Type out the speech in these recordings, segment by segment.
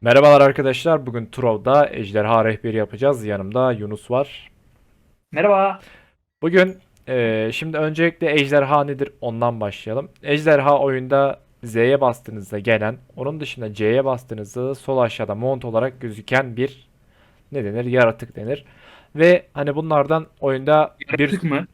Merhabalar arkadaşlar. Bugün Trov'da ejderha rehberi yapacağız. Yanımda Yunus var. Merhaba. Bugün eee, şimdi öncelikle ejderha nedir ondan başlayalım. Ejderha oyunda Z'ye bastığınızda gelen, onun dışında C'ye bastığınızda sol aşağıda mount olarak gözüken bir ne denir? Yaratık denir. Ve hani bunlardan oyunda bir Yaratık mı?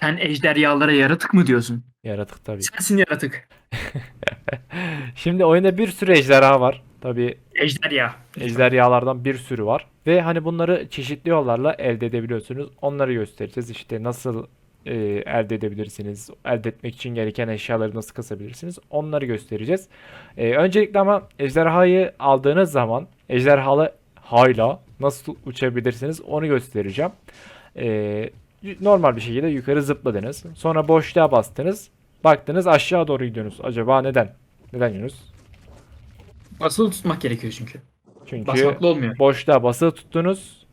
Sen ejderhalara yaratık mı diyorsun? yaratık tabii. Sensin yaratık. Şimdi oyunda bir sürü ejderha var. Tabii Ejderha. Ejderhalardan bir sürü var. Ve hani bunları çeşitli yollarla elde edebiliyorsunuz. Onları göstereceğiz. İşte nasıl e, elde edebilirsiniz, elde etmek için gereken eşyaları nasıl kasabilirsiniz, onları göstereceğiz. E, öncelikle ama ejderhayı aldığınız zaman ejderhalı hayla nasıl uçabilirsiniz onu göstereceğim. E, normal bir şekilde yukarı zıpladınız. Sonra boşluğa bastınız. Baktınız aşağı doğru gidiyorsunuz. Acaba neden? Neden Yunus? Basılı tutmak gerekiyor çünkü. Çünkü Basmakla olmuyor. boşluğa basılı tuttunuz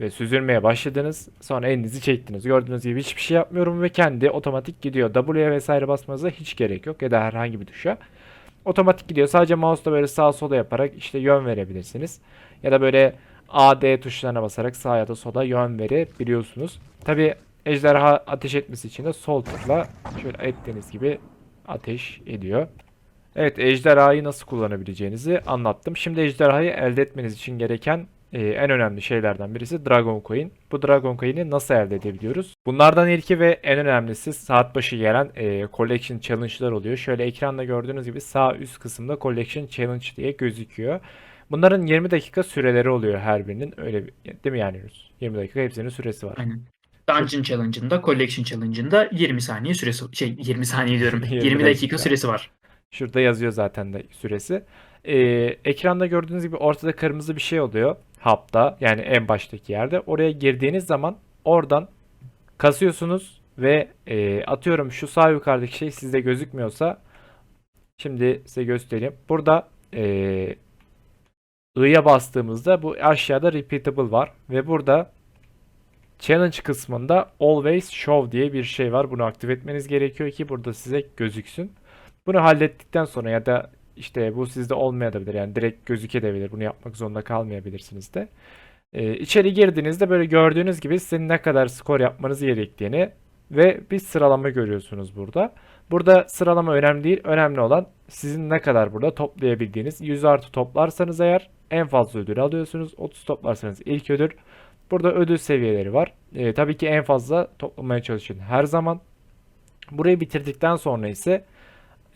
ve süzülmeye başladınız. Sonra elinizi çektiniz. Gördüğünüz gibi hiçbir şey yapmıyorum ve kendi otomatik gidiyor. W'ye vesaire basmanıza hiç gerek yok ya da herhangi bir tuşa. Otomatik gidiyor. Sadece mouse'la böyle sağa sola yaparak işte yön verebilirsiniz. Ya da böyle A, D tuşlarına basarak sağa ya da sola yön verebiliyorsunuz. Tabi ejderha ateş etmesi için de sol tıkla şöyle ettiğiniz gibi ateş ediyor. Evet, ejderhayı nasıl kullanabileceğinizi anlattım. Şimdi ejderhayı elde etmeniz için gereken e, en önemli şeylerden birisi Dragon Coin. Bu Dragon Coin'i nasıl elde edebiliyoruz? Bunlardan ilki ve en önemlisi saat başı gelen e, Collection Challenge'lar oluyor. Şöyle ekranda gördüğünüz gibi sağ üst kısımda Collection Challenge diye gözüküyor. Bunların 20 dakika süreleri oluyor her birinin. Öyle değil mi yani Yunus? 20 dakika hepsinin süresi var. Aynen. Dungeon Challenge'ında, Collection Challenge'ında 20 saniye süresi şey 20 saniye diyorum. 20 20, dakika. dakika süresi var. Şurada yazıyor zaten de süresi. Ee, ekranda gördüğünüz gibi ortada kırmızı bir şey oluyor. Hub'da yani en baştaki yerde. Oraya girdiğiniz zaman oradan kasıyorsunuz ve e, atıyorum şu sağ yukarıdaki şey sizde gözükmüyorsa şimdi size göstereyim. Burada e, I'ya bastığımızda bu aşağıda repeatable var ve burada challenge kısmında always show diye bir şey var. Bunu aktif etmeniz gerekiyor ki burada size gözüksün. Bunu hallettikten sonra ya da işte bu sizde olmayabilir yani direkt gözükebilir. Bunu yapmak zorunda kalmayabilirsiniz de. Ee, içeri girdiğinizde böyle gördüğünüz gibi sizin ne kadar skor yapmanız gerektiğini ve bir sıralama görüyorsunuz burada. Burada sıralama önemli değil. Önemli olan sizin ne kadar burada toplayabildiğiniz. 100 artı toplarsanız eğer en fazla ödül alıyorsunuz. 30 toplarsanız ilk ödül. Burada ödül seviyeleri var. Ee, tabii ki en fazla toplamaya çalışın her zaman. Burayı bitirdikten sonra ise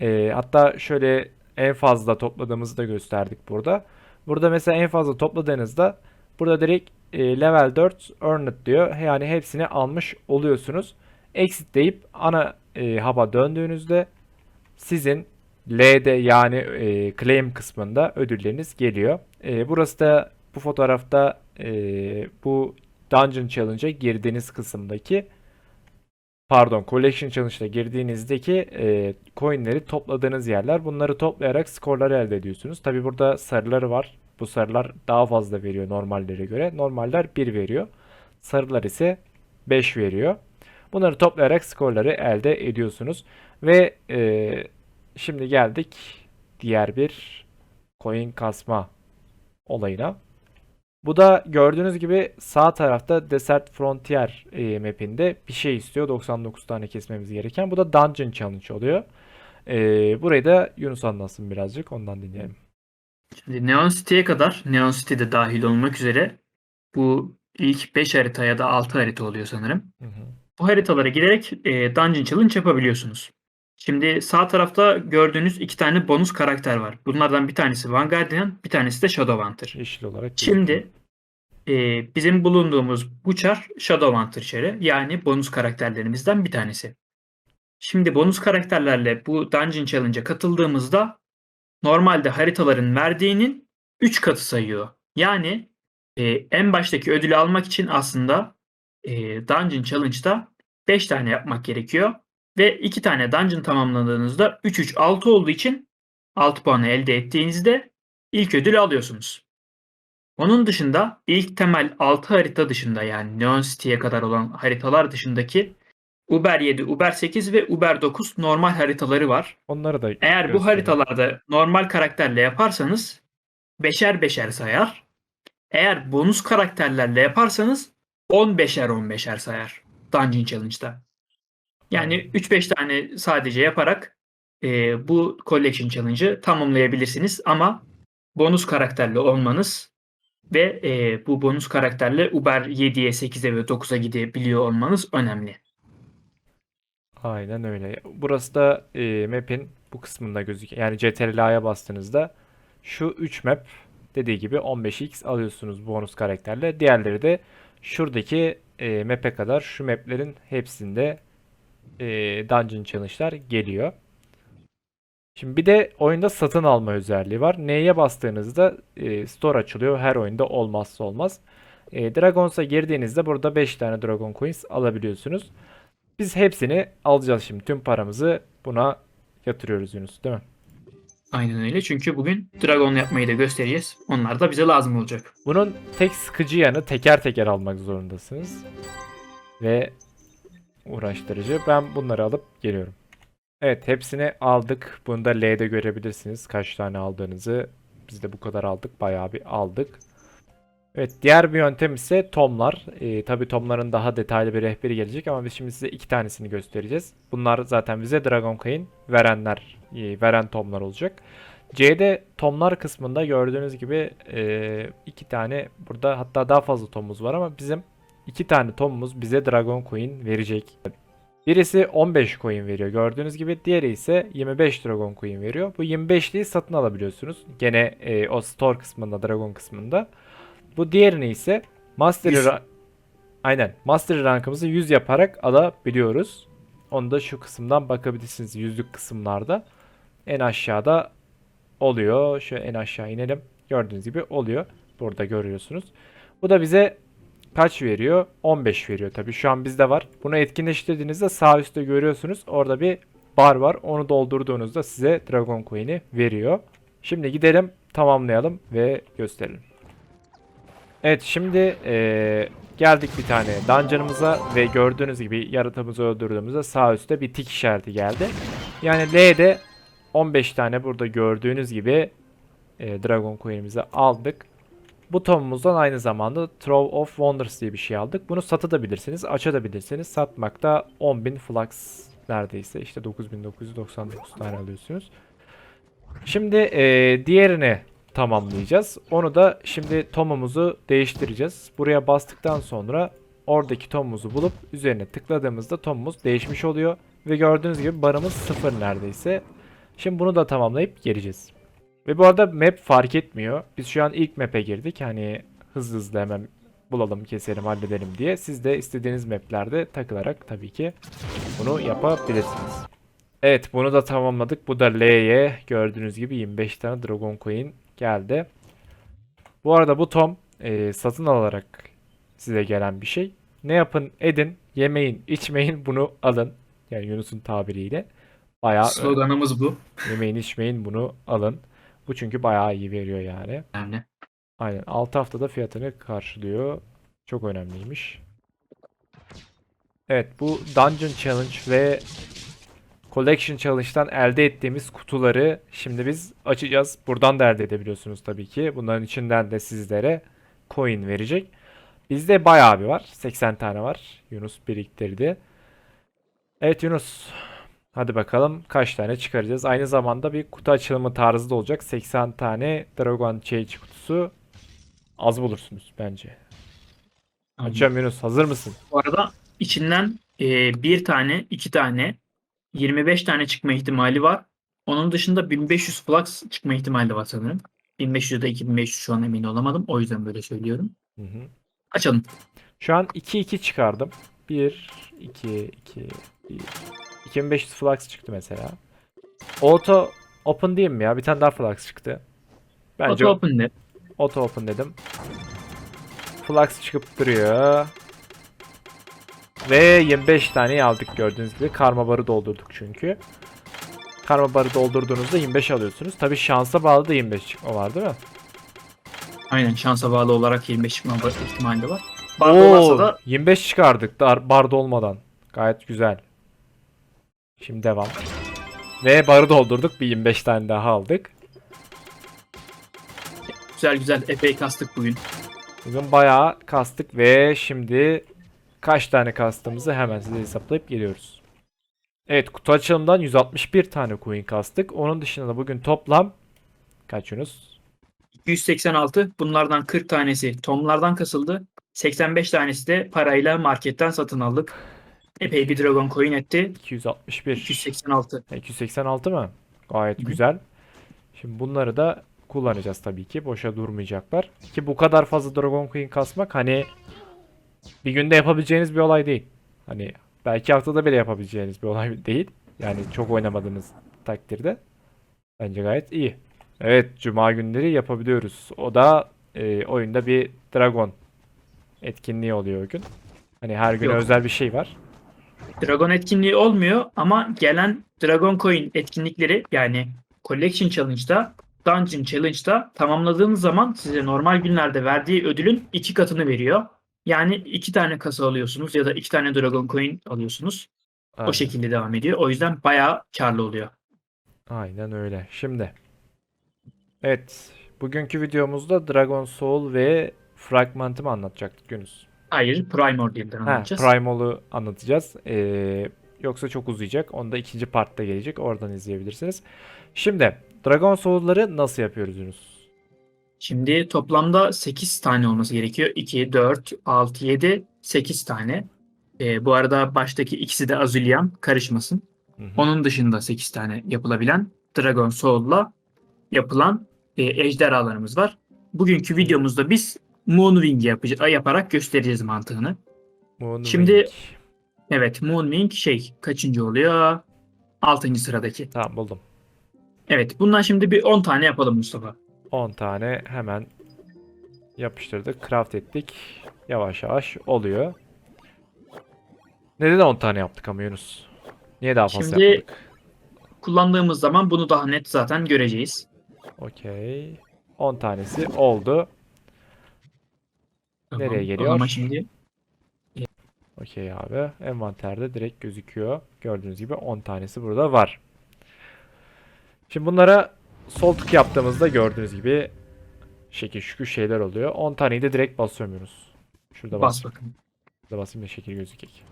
ee, hatta şöyle en fazla topladığımızı da gösterdik burada. Burada mesela en fazla topladığınızda burada direkt e, level 4 earned diyor. Yani hepsini almış oluyorsunuz. Exit deyip ana e, hub'a döndüğünüzde sizin L'de yani e, claim kısmında ödülleriniz geliyor. E, burası da bu fotoğrafta e, bu Dungeon Challenge'a girdiğiniz kısımdaki pardon Collection Challenge'da girdiğinizdeki e, coinleri topladığınız yerler. Bunları toplayarak skorları elde ediyorsunuz. Tabi burada sarıları var. Bu sarılar daha fazla veriyor normallere göre. Normaller 1 veriyor. Sarılar ise 5 veriyor. Bunları toplayarak skorları elde ediyorsunuz. Ve e, şimdi geldik diğer bir coin kasma olayına. Bu da gördüğünüz gibi sağ tarafta Desert Frontier e, map'inde bir şey istiyor. 99 tane kesmemiz gereken. Bu da Dungeon Challenge oluyor. E, burayı da Yunus anlatsın birazcık. Ondan dinleyelim. Şimdi Neon City'ye kadar, Neon City de dahil olmak üzere bu ilk 5 harita ya da 6 harita oluyor sanırım. Hı hı. Bu haritalara girerek e, Dungeon Challenge yapabiliyorsunuz. Şimdi sağ tarafta gördüğünüz iki tane bonus karakter var. Bunlardan bir tanesi Vanguardian, bir tanesi de Shadowhunter. Yeşil olarak Şimdi e, bizim bulunduğumuz bu çar Shadowhunter çarı yani bonus karakterlerimizden bir tanesi. Şimdi bonus karakterlerle bu Dungeon Challenge'a katıldığımızda normalde haritaların verdiğinin 3 katı sayıyor. Yani e, en baştaki ödülü almak için aslında e, Dungeon Challenge'da 5 tane yapmak gerekiyor. Ve 2 tane dungeon tamamladığınızda 3-3-6 olduğu için 6 puanı elde ettiğinizde ilk ödülü alıyorsunuz. Onun dışında ilk temel 6 harita dışında yani Neon City'ye kadar olan haritalar dışındaki Uber 7, Uber 8 ve Uber 9 normal haritaları var. Onları da Eğer bu gösterelim. haritalarda normal karakterle yaparsanız beşer beşer sayar. Eğer bonus karakterlerle yaparsanız 15'er 15'er sayar Dungeon Challenge'da. Yani 3-5 tane sadece yaparak e, bu Collection Challenge'ı tamamlayabilirsiniz ama bonus karakterli olmanız ve e, bu bonus karakterle Uber 7'ye, 8'e ve 9'a gidebiliyor olmanız önemli. Aynen öyle. Burası da e, map'in bu kısmında gözüküyor. Yani CTRL-A'ya bastığınızda şu 3 map dediği gibi 15x alıyorsunuz bonus karakterle. Diğerleri de şuradaki e, map'e kadar şu map'lerin hepsinde e, Dungeon Challenge'lar geliyor. Şimdi bir de oyunda satın alma özelliği var. N'ye bastığınızda e, store açılıyor. Her oyunda olmazsa olmaz. E, Dragons'a girdiğinizde burada 5 tane Dragon Coins alabiliyorsunuz. Biz hepsini alacağız şimdi. Tüm paramızı buna yatırıyoruz Yunus, değil mi? Aynen öyle çünkü bugün Dragon yapmayı da göstereceğiz. Onlar da bize lazım olacak. Bunun tek sıkıcı yanı teker teker almak zorundasınız. Ve uğraştırıcı. Ben bunları alıp geliyorum. Evet hepsini aldık. Bunu da L'de görebilirsiniz kaç tane aldığınızı. Biz de bu kadar aldık. Bayağı bir aldık. Evet diğer bir yöntem ise tomlar. Ee, tabii tomların daha detaylı bir rehberi gelecek ama biz şimdi size iki tanesini göstereceğiz. Bunlar zaten bize Dragon Coin verenler, e, veren tomlar olacak. C'de tomlar kısmında gördüğünüz gibi e, iki tane burada hatta daha fazla tomumuz var ama bizim iki tane tomumuz bize Dragon Coin verecek. Birisi 15 coin veriyor gördüğünüz gibi. Diğeri ise 25 Dragon Coin veriyor. Bu 25'liği satın alabiliyorsunuz. Gene e, o store kısmında, Dragon kısmında. Bu diğerini ise Master Aynen. Master rankımızı 100 yaparak alabiliyoruz. Onu da şu kısımdan bakabilirsiniz. Yüzlük kısımlarda. En aşağıda oluyor. Şöyle en aşağı inelim. Gördüğünüz gibi oluyor. Burada görüyorsunuz. Bu da bize kaç veriyor? 15 veriyor tabii. Şu an bizde var. Bunu etkinleştirdiğinizde sağ üstte görüyorsunuz. Orada bir bar var. Onu doldurduğunuzda size Dragon Coin'i veriyor. Şimdi gidelim tamamlayalım ve gösterelim. Evet şimdi eee, geldik bir tane dungeon'ımıza ve gördüğünüz gibi yaratığımızı öldürdüğümüzde sağ üstte bir tik işareti geldi. Yani L'de 15 tane burada gördüğünüz gibi e, Dragon Coin'imizi aldık. Bu tomumuzdan aynı zamanda Trove of Wonders diye bir şey aldık. Bunu satabilirsiniz, açabilirsiniz. Satmakta 10.000 flux neredeyse işte 9999 tane alıyorsunuz. Şimdi e, diğerini tamamlayacağız. Onu da şimdi tomumuzu değiştireceğiz. Buraya bastıktan sonra oradaki tomumuzu bulup üzerine tıkladığımızda tomumuz değişmiş oluyor. Ve gördüğünüz gibi barımız sıfır neredeyse. Şimdi bunu da tamamlayıp geleceğiz. Ve bu arada map fark etmiyor. Biz şu an ilk map'e girdik. Hani hızlı hızlı hemen bulalım, keselim, halledelim diye. Siz de istediğiniz maplerde takılarak tabii ki bunu yapabilirsiniz. Evet bunu da tamamladık. Bu da L'ye gördüğünüz gibi 25 tane Dragon Coin geldi. Bu arada bu Tom e, satın alarak size gelen bir şey. Ne yapın edin yemeyin içmeyin bunu alın. Yani Yunus'un tabiriyle. Bayağı Sloganımız bu. yemeyin içmeyin bunu alın. Bu çünkü bayağı iyi veriyor yani. Yani. Aynen 6 haftada fiyatını karşılıyor. Çok önemliymiş. Evet bu Dungeon Challenge ve Collection Challenge'dan elde ettiğimiz kutuları şimdi biz açacağız. Buradan da elde edebiliyorsunuz tabii ki. Bunların içinden de sizlere coin verecek. Bizde bayağı bir var. 80 tane var. Yunus biriktirdi. Evet Yunus. Hadi bakalım kaç tane çıkaracağız. Aynı zamanda bir kutu açılımı tarzı da olacak. 80 tane Dragon Cage kutusu az bulursunuz bence. Açacağım Yunus. Hazır mısın? Bu arada içinden e, bir tane, iki tane, 25 tane çıkma ihtimali var. Onun dışında 1500 flux çıkma ihtimali var sanırım. 1500 ya da 2500 şu an emin olamadım. O yüzden böyle söylüyorum. Hı hı. Açalım. Şu an 2-2 çıkardım. 1, 2, 2, 2500 flux çıktı mesela. Auto open diyeyim mi ya? Bir tane daha flux çıktı. Bence Auto open de. auto open dedim. Flux çıkıp duruyor. Ve 25 tane aldık gördüğünüz gibi. Karma barı doldurduk çünkü. Karma barı doldurduğunuzda 25 alıyorsunuz. Tabi şansa bağlı da 25 çıkma var değil mi? Aynen şansa bağlı olarak 25 çıkma ihtimali de var. Barda olmazsa da 25 çıkardık dar, barda olmadan. Gayet güzel. Şimdi devam. Ve barı doldurduk. Bir 25 tane daha aldık. Güzel güzel epey kastık bugün. Bugün bayağı kastık ve şimdi kaç tane kastığımızı hemen size hesaplayıp geliyoruz. Evet kutu açılımından 161 tane coin kastık. Onun dışında da bugün toplam kaç Yunus? 286 bunlardan 40 tanesi tomlardan kasıldı. 85 tanesi de parayla marketten satın aldık. Epey bir Dragon Coin etti. 261. 286. 286 mı? Gayet Hı güzel. Şimdi bunları da kullanacağız tabii ki. Boşa durmayacaklar. Ki bu kadar fazla Dragon Queen kasmak hani bir günde yapabileceğiniz bir olay değil. Hani belki haftada bile yapabileceğiniz bir olay değil. Yani çok oynamadığınız takdirde. Bence gayet iyi. Evet, cuma günleri yapabiliyoruz. O da e, oyunda bir Dragon etkinliği oluyor o gün. Hani her gün Yok. özel bir şey var. Dragon etkinliği olmuyor ama gelen Dragon Coin etkinlikleri yani Collection Challenge'da, Dungeon Challenge'da tamamladığınız zaman size normal günlerde verdiği ödülün iki katını veriyor. Yani iki tane kasa alıyorsunuz ya da iki tane Dragon Coin alıyorsunuz. Aynen. O şekilde devam ediyor. O yüzden bayağı karlı oluyor. Aynen öyle. Şimdi. Evet. Bugünkü videomuzda Dragon Soul ve Fragment'ımı anlatacaktık Yunus. Hayır, Primordial'dan Ha, anlatacağız. Primal'ı anlatacağız. Ee, yoksa çok uzayacak. Onu da ikinci partta gelecek. Oradan izleyebilirsiniz. Şimdi Dragon Soul'ları nasıl yapıyoruz Yunus? Şimdi toplamda 8 tane olması gerekiyor. 2, 4, 6, 7, 8 tane. Ee, bu arada baştaki ikisi de Azulyan karışmasın. Hı hı. Onun dışında 8 tane yapılabilen Dragon Soul'la yapılan e, ejderhalarımız var. Bugünkü videomuzda biz Moonwing yapıcı, yaparak göstereceğiz mantığını. Moonwing. Şimdi- Evet Moonwing şey kaçıncı oluyor? 6. sıradaki. Tamam buldum. Evet bundan şimdi bir 10 tane yapalım Mustafa. 10 tane hemen yapıştırdık. Craft ettik. Yavaş yavaş oluyor. Neden 10 tane yaptık ama Yunus? Niye daha fazla Şimdi- yapmadık? Kullandığımız zaman bunu daha net zaten göreceğiz. Okey. 10 tanesi oldu. Tamam, Nereye o geliyor? zaman şimdi Okey abi. Envanterde direkt gözüküyor. Gördüğünüz gibi 10 tanesi burada var. Şimdi bunlara sol tık yaptığımızda gördüğünüz gibi şekil şükür şeyler oluyor. 10 taneyi de direkt basıyoruz. Şurada bas. bas bakın. Şurada basayım da şekil gözükecek.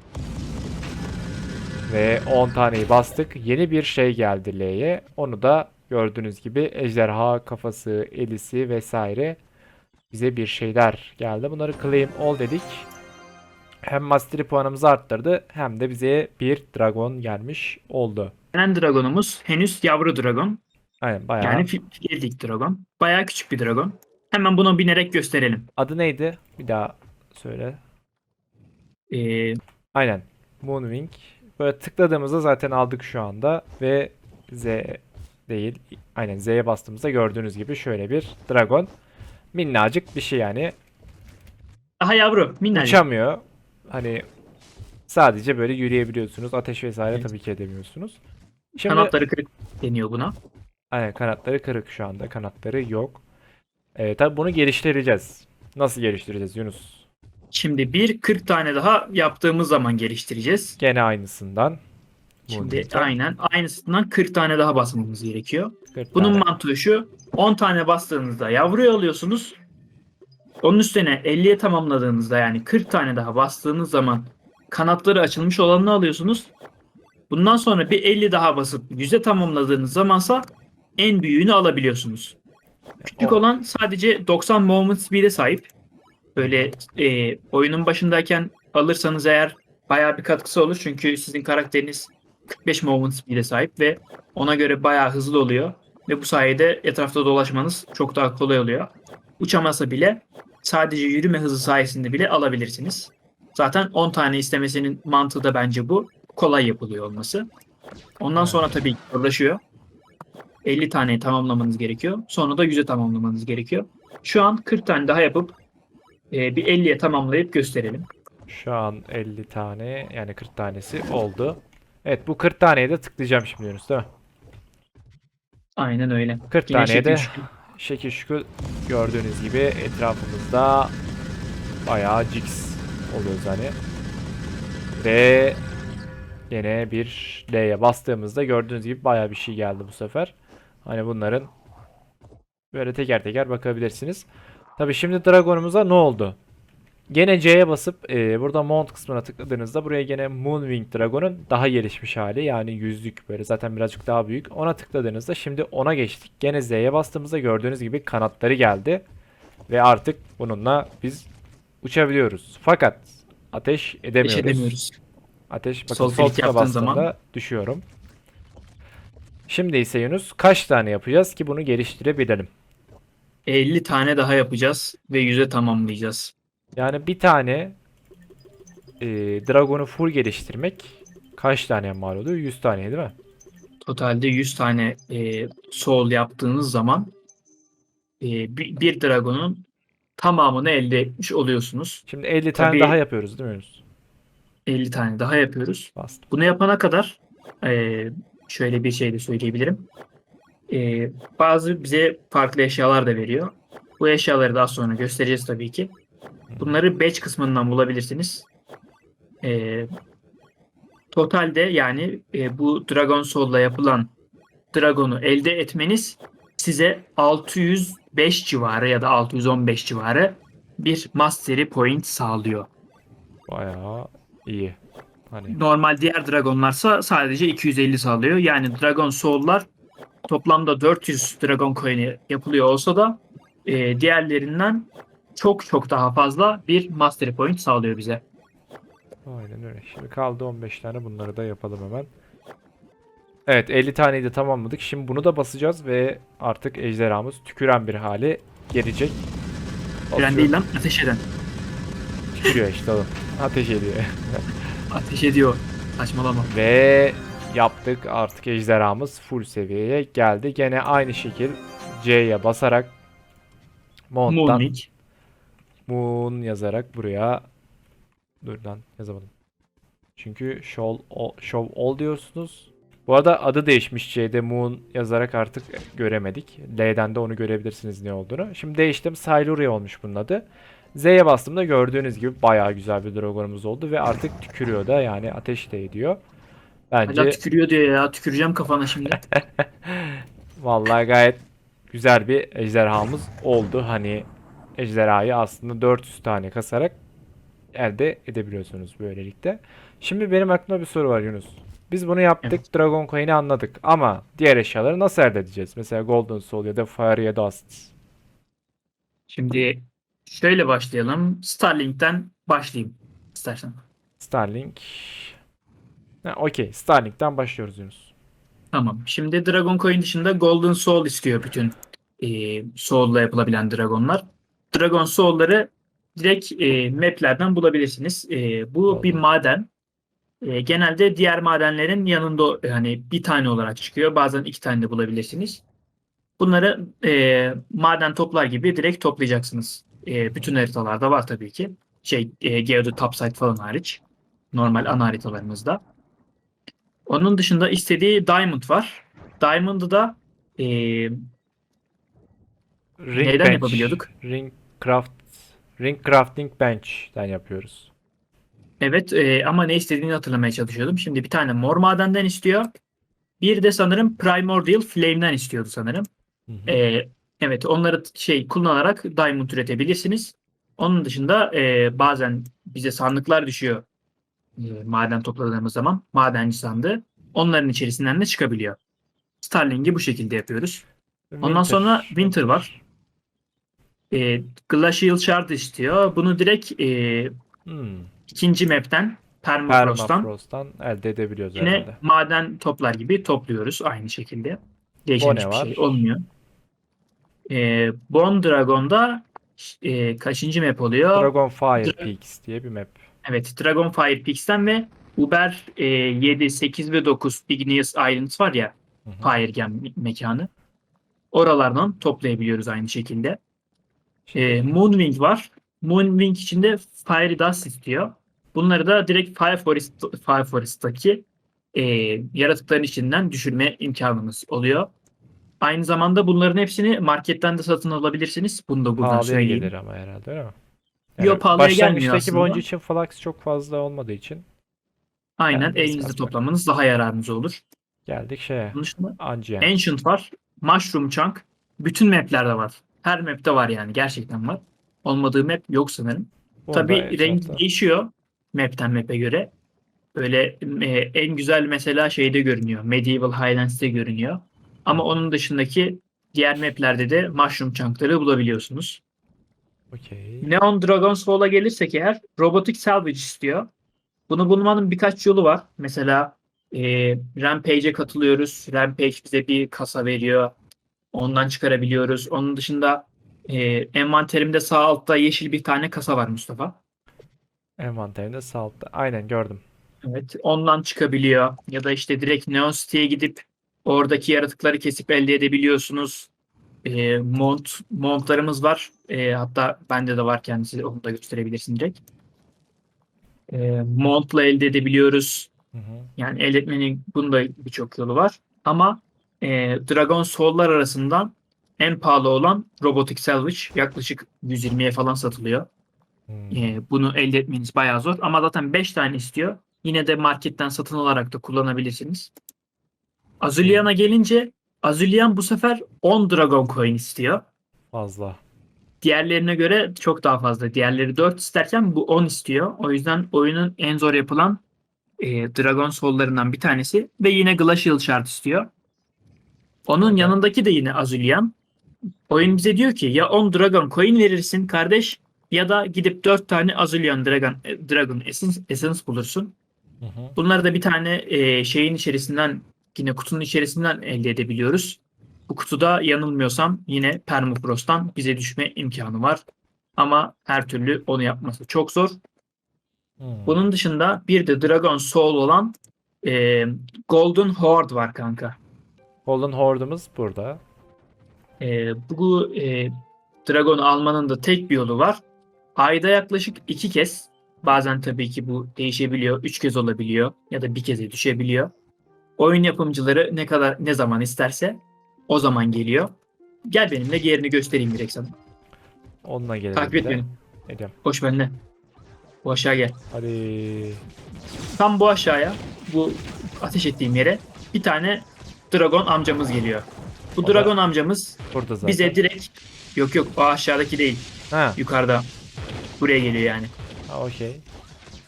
Ve 10 taneyi bastık. Yeni bir şey geldi L'ye. Onu da gördüğünüz gibi ejderha kafası, elisi vesaire bize bir şeyler geldi. Bunları claim all dedik. Hem mastery puanımızı arttırdı hem de bize bir dragon gelmiş oldu. Gelen dragonumuz henüz yavru dragon. Aynen bayağı. Yani fiildik dragon. Bayağı küçük bir dragon. Hemen bunu binerek gösterelim. Adı neydi? Bir daha söyle. Ee, Aynen. Moonwing. Böyle tıkladığımızda zaten aldık şu anda ve Z değil. Aynen Z'ye bastığımızda gördüğünüz gibi şöyle bir dragon. Minnacık bir şey yani. aha yavru minnacık. Uçamıyor. Hani sadece böyle yürüyebiliyorsunuz. Ateş vesaire Evet. tabii ki edemiyorsunuz. Şimdi Kanatları kırık deniyor buna. aynen kanatları kırık şu anda. Kanatları yok. Ee, tabii bunu geliştireceğiz. Nasıl geliştireceğiz Yunus? Şimdi bir 40 tane daha yaptığımız zaman geliştireceğiz. Gene aynısından. Şimdi Moonwing'den. aynen aynısından 40 tane daha basmamız gerekiyor. 40 Bunun tane. mantığı şu. 10 tane bastığınızda yavruyu alıyorsunuz. Onun üstüne 50'ye tamamladığınızda yani 40 tane daha bastığınız zaman kanatları açılmış olanını alıyorsunuz. Bundan sonra bir 50 daha basıp 100'e tamamladığınız zamansa en büyüğünü alabiliyorsunuz. Küçük olan sadece 90 movement speed'e sahip. Böyle e, oyunun başındayken alırsanız eğer bayağı bir katkısı olur. Çünkü sizin karakteriniz 45 movement speed'e sahip ve ona göre bayağı hızlı oluyor. Ve bu sayede etrafta dolaşmanız çok daha kolay oluyor. Uçamasa bile sadece yürüme hızı sayesinde bile alabilirsiniz. Zaten 10 tane istemesinin mantığı da bence bu. Kolay yapılıyor olması. Ondan sonra tabii zorlaşıyor. 50 taneyi tamamlamanız gerekiyor. Sonra da 100'e tamamlamanız gerekiyor. Şu an 40 tane daha yapıp e, bir 50'ye tamamlayıp gösterelim. Şu an 50 tane yani 40 tanesi oldu. Evet bu 40 taneye de tıklayacağım şimdi Yunus değil mi? Aynen öyle. 40 Yine taneye de şükür. şekil şükür gördüğünüz gibi etrafımızda bayağı jigs oluyoruz hani. Ve yine bir L'ye bastığımızda gördüğünüz gibi bayağı bir şey geldi bu sefer. Hani bunların Böyle teker teker bakabilirsiniz. Tabii şimdi Dragon'umuza ne oldu? Gene C'ye basıp e, burada Mount kısmına tıkladığınızda buraya gene Moonwing Dragon'un daha gelişmiş hali yani yüzlük böyle zaten birazcık daha büyük. Ona tıkladığınızda şimdi ona geçtik. Gene Z'ye bastığımızda gördüğünüz gibi kanatları geldi. Ve artık bununla biz uçabiliyoruz. Fakat ateş edemiyoruz. edemiyoruz. Ateş bakın Sol sol, yaptığın bastığımda zaman- düşüyorum. Şimdi ise Yunus kaç tane yapacağız ki bunu geliştirebilelim? 50 tane daha yapacağız ve 100'e tamamlayacağız. Yani bir tane e, Dragon'u full geliştirmek kaç tane mal oluyor? 100 tane değil mi? Totalde 100 tane e, soul yaptığınız zaman e, bir, bir dragonun tamamını elde etmiş oluyorsunuz. Şimdi 50 tane Tabii- daha yapıyoruz değil mi Yunus? 50 tane daha yapıyoruz. Bastım. Bunu yapana kadar e, şöyle bir şey de söyleyebilirim. E, bazı bize farklı eşyalar da veriyor. Bu eşyaları daha sonra göstereceğiz tabii ki. Bunları batch kısmından bulabilirsiniz. E, totalde yani e, bu Dragon Soul'la yapılan Dragon'u elde etmeniz size 605 civarı ya da 615 civarı bir Mastery Point sağlıyor. Bayağı iyi. Hani Normal diğer Dragon'larsa sadece 250 sağlıyor. Yani Dragon Soul'lar toplamda 400 Dragon Coin'i yapılıyor olsa da e, diğerlerinden çok çok daha fazla bir Mastery Point sağlıyor bize. aynen öyle. Şimdi kaldı 15 tane bunları da yapalım hemen. Evet 50 taneyi de tamamladık. Şimdi bunu da basacağız ve artık ejderhamız tüküren bir hale gelecek. Basıyorum. değil lan ateş eden. Tükürüyor işte oğlum. Ateş ediyor. Ateş ediyor. Saçmalama. Ve yaptık artık ejderhamız full seviyeye geldi. Gene aynı şekil C'ye basarak Mont'tan Moonwing. Moon yazarak buraya dur lan yazamadım. Çünkü show show all diyorsunuz. Bu arada adı değişmiş C'de Moon yazarak artık göremedik. L'den de onu görebilirsiniz ne olduğunu. Şimdi değiştim. Siluria olmuş bunun adı. Z'ye bastığımda gördüğünüz gibi bayağı güzel bir dragonumuz oldu ve artık tükürüyor da yani ateş de ediyor. Bence Hala tükürüyor diyor ya. Tüküreceğim kafana şimdi. Vallahi gayet güzel bir ejderhamız oldu. Hani ejderhayı aslında 400 tane kasarak elde edebiliyorsunuz böylelikle. Şimdi benim aklımda bir soru var Yunus. Biz bunu yaptık, Evet. Dragon Coin'i anladık ama diğer eşyaları nasıl elde edeceğiz? Mesela Golden Soul ya da Fire ya da Dust. Şimdi şöyle başlayalım. Starlink'ten başlayayım istersen. Starlink. Ha, okey. Starlink'ten başlıyoruz Yunus. Tamam. Şimdi Dragon Coin dışında Golden Soul istiyor bütün e, Soul'la yapılabilen Dragon'lar. Dragon Soul'ları direkt e, map'lerden bulabilirsiniz. E, bu Doğru. bir maden. E, genelde diğer madenlerin yanında yani bir tane olarak çıkıyor. Bazen iki tane de bulabilirsiniz. Bunları e, maden toplar gibi direkt toplayacaksınız. E, bütün haritalarda var tabii ki. Şey, e, Geodude Topside falan hariç. Normal ana haritalarımızda. Onun dışında istediği Diamond var. Diamond'ı da e, Ring Neyden Bench. yapabiliyorduk? Ring Craft Ring Crafting Bench'ten yapıyoruz. evet e, ama ne istediğini hatırlamaya çalışıyordum. Şimdi bir tane mor madenden istiyor. Bir de sanırım Primordial Flame'den istiyordu sanırım. Hı hı. E, evet onları şey kullanarak Diamond üretebilirsiniz. Onun dışında e, bazen bize sandıklar düşüyor. E, maden topladığımız zaman madenci sandığı. Onların içerisinden de çıkabiliyor. Starling'i bu şekilde yapıyoruz. Ondan sonra Winter var. E, Glacial Shard istiyor. Bunu direkt e, Hmm. ikinci map'ten Permafrost'tan Permafrost'tan elde edebiliyoruz yine herhalde. maden toplar gibi topluyoruz aynı şekilde. Değişen hiçbir var? şey olmuyor. E, Bone Dragon'da e, kaçıncı map oluyor? Dragonfire Dra- Peaks diye bir map. Evet, Dragonfire Peaks'ten ve Uber e, 7, 8 ve 9 Igneous Islands var ya. Fire Gem mekanı. Oralardan toplayabiliyoruz aynı şekilde. E, Moonwing var. Moonwing içinde Fiery Dust istiyor. Bunları da direkt Fire, Forest, Fire Forest'taki e, yaratıkların içinden düşürme imkanımız oluyor. Aynı zamanda bunların hepsini marketten de satın alabilirsiniz. Bunu da buradan Pahalıya söyleyeyim. gelir ama herhalde öyle mi? Yo, pahalıya gelmiyor aslında. boncu için flux çok fazla olmadığı için Aynen Yani elinizde toplamanız daha yararınız olur. geldik şeye. Bunun dışında Ancient. Ancient var. Mushroom Chunk. bütün maplerde var. Her map'te var yani gerçekten var. Olmadığı map yok sanırım. Bunda Tabii rengi etrafta. değişiyor map'ten map'e göre. Böyle e, en güzel mesela şeyde görünüyor. Medieval Highlands'te görünüyor. Ama onun dışındaki diğer map'lerde de mushroom chunk'ları bulabiliyorsunuz. Okey. Neon Dragon's Fall'a gelirsek eğer Robotic Salvage istiyor. Bunu bulmanın birkaç yolu var. Mesela e, Rampage'e katılıyoruz. Rampage bize bir kasa veriyor. Ondan çıkarabiliyoruz. Onun dışında e, envanterimde sağ altta yeşil bir tane kasa var Mustafa. Envanterinde sağ altta. Aynen gördüm. Evet, ondan çıkabiliyor. Ya da işte direkt Neon City'ye gidip oradaki yaratıkları kesip elde edebiliyorsunuz. E, mont, montlarımız var. E, hatta bende de var kendisi. Onu da gösterebilirsin direkt. E, montla elde edebiliyoruz. Hı hı. Yani elde etmenin bunun da birçok yolu var. Ama e, Dragon Soul'lar arasından en pahalı olan Robotic Salvage yaklaşık 120'ye falan satılıyor. Hmm. E, bunu elde etmeniz bayağı zor. Ama zaten 5 tane istiyor. Yine de marketten satın alarak da kullanabilirsiniz. Azulian'a gelince Azulian bu sefer 10 Dragon Coin istiyor. Fazla. Diğerlerine göre çok daha fazla. Diğerleri 4 isterken bu 10 istiyor. O yüzden oyunun en zor yapılan e, Dragon Soul'larından bir tanesi. Ve yine Glacial Shard istiyor. Onun yanındaki de yine Azulian. Oyun bize diyor ki ya 10 Dragon Coin verirsin kardeş ya da gidip 4 tane Azulian Dragon, e, Dragon Essence, Essence bulursun. Hı hı. Bunları da bir tane e, şeyin içerisinden yine kutunun içerisinden elde edebiliyoruz. Bu kutuda yanılmıyorsam yine Permafrost'tan bize düşme imkanı var. Ama her türlü onu yapması çok zor. Hmm. Bunun dışında bir de Dragon Soul olan e, Golden Horde var kanka. Golden Horde'umuz burada. E, bu e, Dragon'u almanın da tek bir yolu var. Ayda yaklaşık iki kez bazen tabii ki bu değişebiliyor. Üç kez olabiliyor ya da bir keze düşebiliyor. Oyun yapımcıları ne kadar ne zaman isterse o zaman geliyor. Gel benimle yerini göstereyim direkt sana. Onunla gelelim. Takip et beni. Ediyorum. Koş benimle. Bu aşağı gel. Hadi. Tam bu aşağıya bu ateş ettiğim yere bir tane Dragon amcamız geliyor. Bu O da- Dragon amcamız Burada zaten. bize direkt yok yok o aşağıdaki değil Ha, yukarıda buraya geliyor yani. ha okey.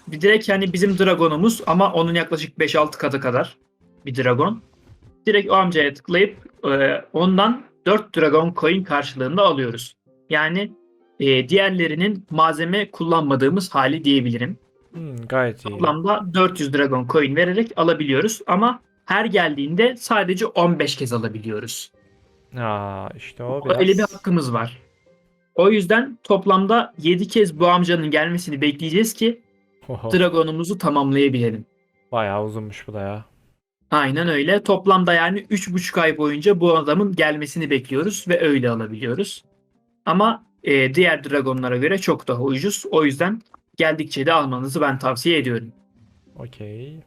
Bir direkt yani bizim dragonumuz ama onun yaklaşık 5-6 katı kadar bir dragon. Direkt o amcaya tıklayıp e, ondan 4 dragon coin karşılığında alıyoruz. Yani e, diğerlerinin malzeme kullanmadığımız hali diyebilirim. Hmm, gayet iyi. Toplamda 400 dragon coin vererek alabiliyoruz ama her geldiğinde sadece 15 kez alabiliyoruz. Ha, işte o biraz. Öyle bir hakkımız var. O yüzden toplamda 7 kez bu amcanın gelmesini bekleyeceğiz ki Oho, dragonumuzu tamamlayabilelim. Bayağı uzunmuş bu da ya. Aynen öyle. Toplamda yani 3,5 ay boyunca bu adamın gelmesini bekliyoruz ve öyle alabiliyoruz. Ama e, diğer dragonlara göre çok daha ucuz. O yüzden geldikçe de almanızı ben tavsiye ediyorum. Okey.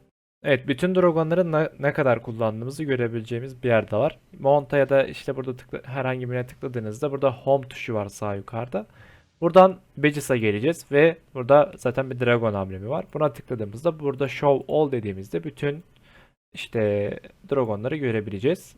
Evet, bütün dragonları ne, kadar kullandığımızı görebileceğimiz bir yerde var. Monta ya da işte burada tıkla, herhangi birine tıkladığınızda burada home tuşu var sağ yukarıda. Buradan Begis'a geleceğiz ve burada zaten bir dragon amblemi var. Buna tıkladığımızda burada show all dediğimizde bütün işte dragonları görebileceğiz.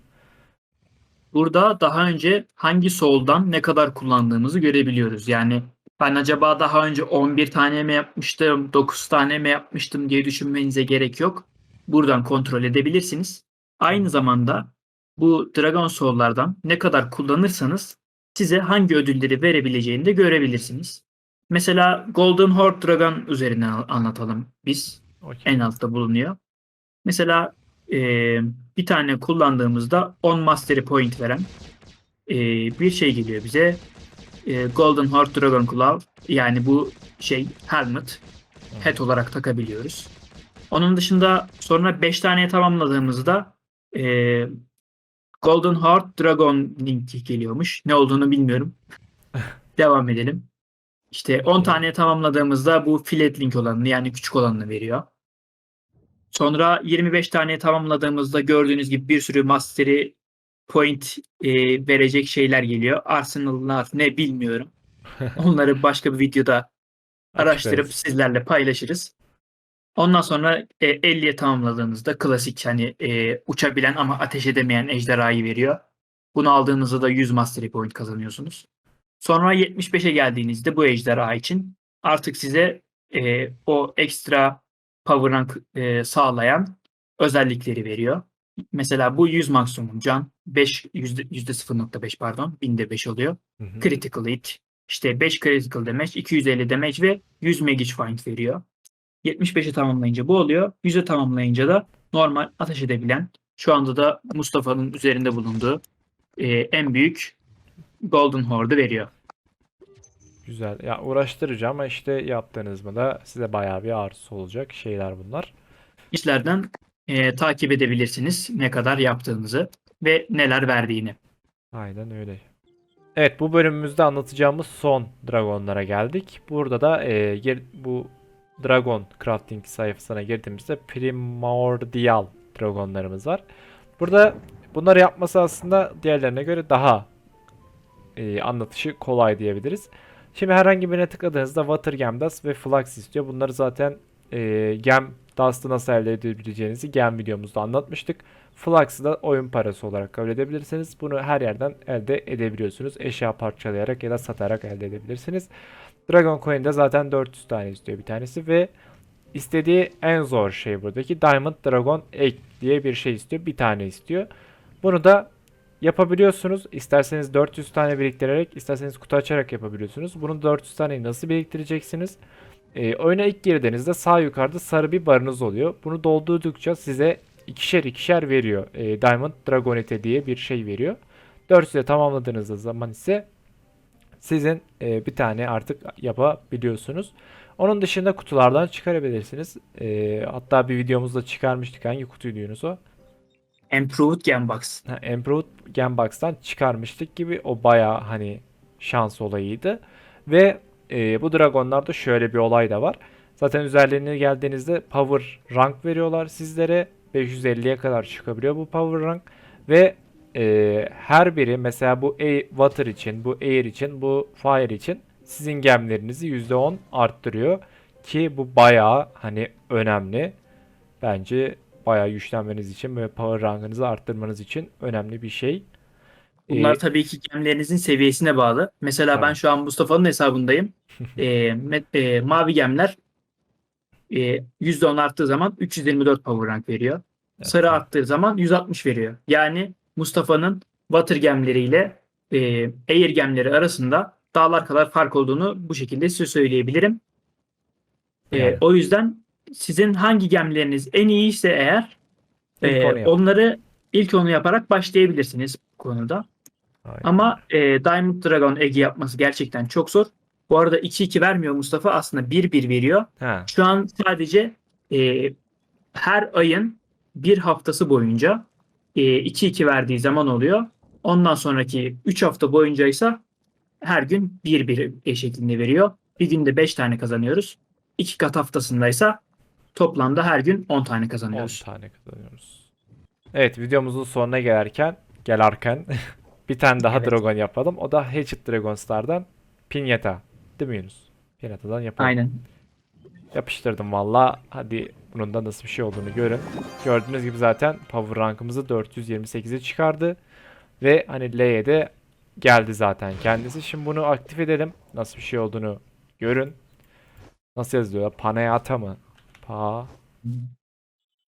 Burada daha önce hangi soul'dan ne kadar kullandığımızı görebiliyoruz. Yani ben acaba daha önce 11 tane mi yapmıştım, 9 tane mi yapmıştım diye düşünmenize gerek yok. Buradan kontrol edebilirsiniz. Aynı zamanda bu Dragon Soul'lardan ne kadar kullanırsanız size hangi ödülleri verebileceğini de görebilirsiniz. Mesela Golden Horde Dragon üzerinden an- anlatalım biz. Okey. En altta bulunuyor. Mesela e, bir tane kullandığımızda 10 Mastery Point veren e, bir şey geliyor bize. E, Golden Horde Dragon Claw yani bu şey helmet head olarak takabiliyoruz. Onun dışında sonra 5 tane tamamladığımızda e, Golden Heart Dragon Link geliyormuş. Ne olduğunu bilmiyorum. Devam edelim. İşte 10 tane tamamladığımızda bu Filet Link olanını yani küçük olanını veriyor. Sonra 25 tane tamamladığımızda gördüğünüz gibi bir sürü Mastery Point e, verecek şeyler geliyor. Arsenal'lar ne bilmiyorum. Onları başka bir videoda araştırıp sizlerle paylaşırız. Ondan sonra e, 50'ye tamamladığınızda klasik hani e, uçabilen ama ateş edemeyen ejderhayı veriyor. Bunu aldığınızda da 100 Mastery Point kazanıyorsunuz. Sonra 75'e geldiğinizde bu ejderha için artık size e, o ekstra power rank e, sağlayan özellikleri veriyor. Mesela bu 100 maksimum can, 5 yüzde, yüzde 0.5 pardon, binde 5 oluyor. Hı hı. Critical hit, işte 5 critical damage, 250 damage ve 100 magic find veriyor. 75'i tamamlayınca bu oluyor. 100'e tamamlayınca da normal ateş edebilen, şu anda da Mustafa'nın üzerinde bulunduğu e, en büyük Golden Horde'u veriyor. Güzel. Ya uğraştırıcı ama işte yaptığınız mı da size bayağı bir artısı olacak şeyler bunlar. İşlerden e, takip edebilirsiniz ne kadar yaptığınızı ve neler verdiğini. Aynen öyle. Evet bu bölümümüzde anlatacağımız son dragonlara geldik. Burada da e, bu dragon crafting sayfasına girdiğimizde primordial dragonlarımız var. Burada bunları yapması aslında diğerlerine göre daha e, anlatışı kolay diyebiliriz. Şimdi herhangi birine tıkladığınızda Water Gem Dust ve Flux istiyor. Bunları zaten e, Gem Dust'ı nasıl elde edebileceğinizi Gem videomuzda anlatmıştık. Flux'ı da oyun parası olarak kabul edebilirsiniz. Bunu her yerden elde edebiliyorsunuz. Eşya parçalayarak ya da satarak elde edebilirsiniz. Dragon Coin'de zaten 400 tane istiyor bir tanesi ve istediği en zor şey buradaki Diamond Dragon Egg diye bir şey istiyor. Bir tane istiyor. Bunu da yapabiliyorsunuz. İsterseniz 400 tane biriktirerek, isterseniz kutu açarak yapabiliyorsunuz. Bunu 400 taneyi nasıl biriktireceksiniz? Ee, oyuna ilk girdiğinizde sağ yukarıda sarı bir barınız oluyor. Bunu doldurdukça size ikişer ikişer veriyor. Ee, Diamond Dragonite diye bir şey veriyor. 400'e tamamladığınız zaman ise sizin e, bir tane artık yapabiliyorsunuz. Onun dışında kutulardan çıkarabilirsiniz. Ee, hatta bir videomuzda çıkarmıştık. Hangi kutuydu o? Improved Gembox. Ha, Improved Gamebox'tan çıkarmıştık gibi o baya hani şans olayıydı. Ve e, bu Dragon'larda şöyle bir olay da var. Zaten üzerlerine geldiğinizde Power Rank veriyorlar sizlere. 550'ye kadar çıkabiliyor bu Power Rank. Ve e, her biri mesela bu Air, Water için, bu Air için, bu Fire için sizin gemlerinizi %10 arttırıyor. Ki bu bayağı hani önemli. Bence bayağı güçlenmeniz için ve power rankınızı arttırmanız için önemli bir şey. Bunlar Ee, tabii ki gemlerinizin seviyesine bağlı. Mesela ben Tabii. şu an Mustafa'nın hesabındayım. e, e, mavi gemler e, %10 arttığı zaman 324 power rank veriyor. Evet, Sarı evet. arttığı zaman 160 veriyor. Yani Mustafa'nın water gemleriyle e, air gemleri arasında dağlar kadar fark olduğunu bu şekilde size söyleyebilirim. E, Yani. o yüzden sizin hangi gemleriniz en iyiyse eğer İlk e, onları ilk onu yaparak başlayabilirsiniz bu konuda. Aynen. Ama e, Diamond Dragon Egi yapması gerçekten çok zor. Bu arada 2-2 vermiyor Mustafa. Aslında 1-1 veriyor. Ha, Şu an sadece e, her ayın bir haftası boyunca 2-2 verdiği zaman oluyor. Ondan sonraki 3 hafta boyunca ise her gün 1-1 şeklinde veriyor. Bir günde 5 tane kazanıyoruz. 2 kat haftasındaysa toplamda her gün 10 tane 10 kazanıyoruz. tane kazanıyoruz. Evet videomuzun sonuna gelerken gelerken bir tane daha Evet. dragon yapalım. O da Hatchet Dragons'lardan Pinyata. Değil mi Yunus? Pinyata'dan yapalım. Aynen. Yapıştırdım valla. Hadi bunun da nasıl bir şey olduğunu görün. Gördüğünüz gibi zaten power rankımızı 428'e çıkardı. Ve hani L'ye de geldi zaten kendisi. Şimdi bunu aktif edelim. Nasıl bir şey olduğunu görün. Nasıl yazılıyor? Panayata mı? Pa.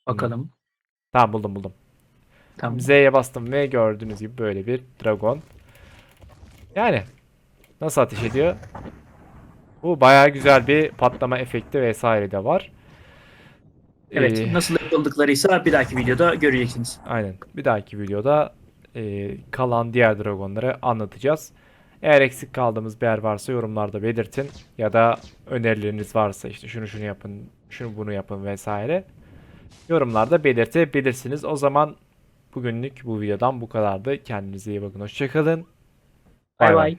Bakalım. Tamam buldum buldum. Tamam. Z'ye bastım ve gördüğünüz gibi böyle bir dragon. Yani nasıl ateş ediyor? Bu bayağı güzel bir patlama efekti vesaire de var. Evet. Ee, Nasıl yapıldıklarıysa bir dahaki videoda göreceksiniz. Aynen. Bir dahaki videoda e, kalan diğer dragonları anlatacağız. Eğer eksik kaldığımız bir yer varsa yorumlarda belirtin. Ya da önerileriniz varsa işte şunu şunu yapın, şunu bunu yapın vesaire. Yorumlarda belirtebilirsiniz. O zaman bugünlük bu videodan bu kadardı. Kendinize iyi bakın. Hoşçakalın. Bay. bay.